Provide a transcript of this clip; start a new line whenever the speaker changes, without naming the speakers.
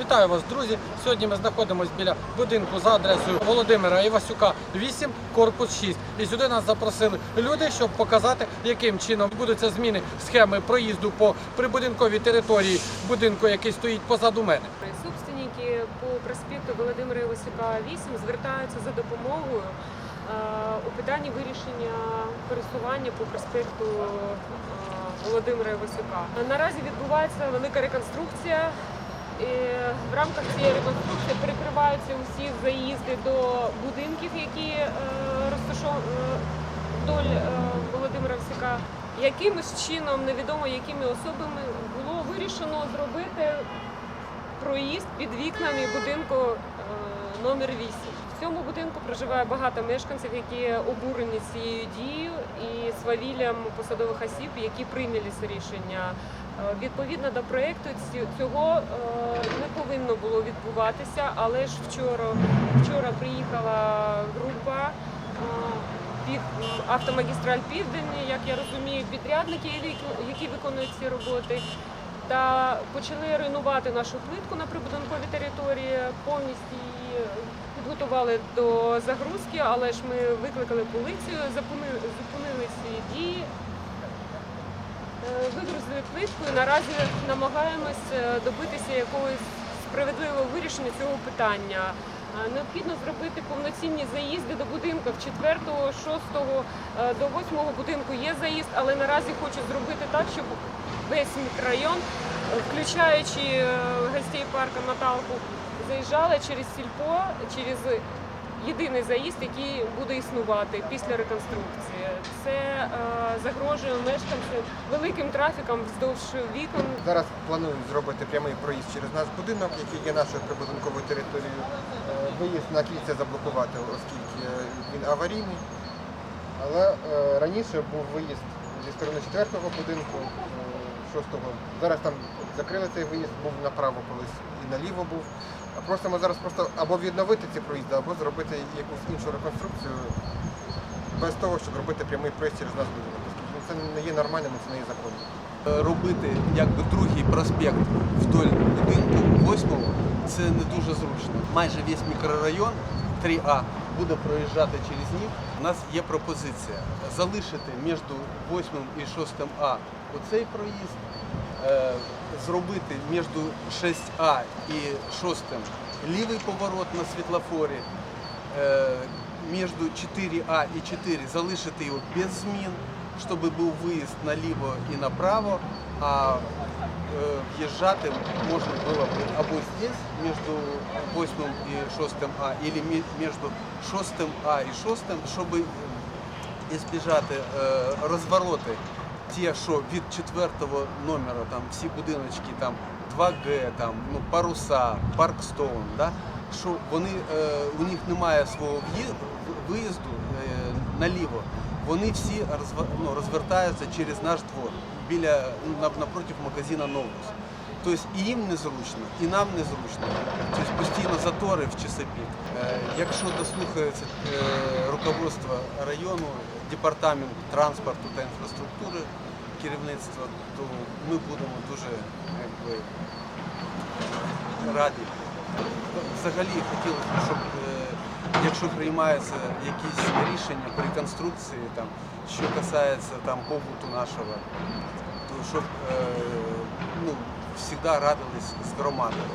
Вітаю вас, друзі! Сьогодні ми знаходимося біля будинку за адресою Володимира Івасюка, 8, корпус 6. І сюди нас запросили люди, щоб показати, яким чином відбудуться зміни схеми проїзду по прибудинковій території будинку, який стоїть позаду мене.
Собственники по проспекту Володимира Івасюка 8 звертаються за допомогою е, у питанні вирішення пересування по проспекту е, Володимира Івасюка. Наразі відбувається велика реконструкція. В рамках цієї реконструкції перекриваються усі заїзди до будинків, які е, розташовані вдоль е, Володимира Івасюка. Якимось чином, невідомо якими особами, було вирішено зробити проїзд під вікнами будинку е, номер 8. В цьому будинку проживає багато мешканців, які обурені цією дією і свавіллям посадових осіб, які прийняли це рішення. Е, Відповідно до проєкту цього е, не повинно було відбуватися, але ж вчора, вчора приїхала група е, під автомагістраль Південь, як я розумію, підрядники, які- виконують ці роботи та почали руйнувати нашу плитку на прибудинковій території, повністю її підготували до загрузки, але ж ми викликали поліцію, зупинили, зупинили ці дії, е, вигрузили наразі намагаємось е, добитися якогось справедливого вирішення цього питання. Е, Необхідно зробити повноцінні заїзди до будинків 4, 6, е, до 8 будинку є заїзд, але наразі хочу зробити так, щоб весь мікрорайон, включаючи е, гостей парку Наталку, заїжджали через сільпо, через єдиний заїзд, який буде існувати після реконструкції. Це загрожує мешканцям великим трафіком вздовж вікон.
Зараз планують зробити прямий проїзд через наш будинок, який є нашою прибудинковою територією. Е, Виїзд на кільце заблокувати, оскільки е, він аварійний. Але е, раніше був виїзд зі сторони четвертого будинку, е, шостого. Зараз там закрили цей виїзд, був направо колись і наліво був. Просимо зараз просто або відновити ці проїзди, або зробити якусь іншу реконструкцію без того, щоб робити прямий проїзд наш будинок. Оскільки це не є нормальним, це не є законним.
робити якби другий проспект вдоль будинку восьмого це не дуже зручно. Майже весь мікрорайон 3А буде проїжджати через них. У нас є пропозиція залишити між 8 і 6 А оцей проїзд, е, зробити між 6А і 6 лівий поворот на світлофорі. Між 4А і 4 залишити його без змін, щоб був виїзд наліво і направо, а е, в'їжджати можна було або здесь, між 8 і 6 А, або між 6 А і 6, щоб збіжати розвороти. Ті, що від четвертого номера там всі будиночки там 2G, там ну паруса, Паркстоун, да, що вони е, у них немає свого виїзду е, наліво. Вони всі розва- ну, розвертаються через наш двор біля ну, на- напротив магазина Новус. Тобто і їм незручно, і нам незручно. Тобто постійно затори в часи пік. Е, Якщо дослухається е, руководство району, департамент транспорту та інфраструктури, керівництва, то ми будемо дуже якби, раді. Взагалі хотілося б, щоб е, якщо приймаються якісь рішення при конструкції, там, що касається там, побуту нашого, то щоб е, ну, завжди радились з громадою.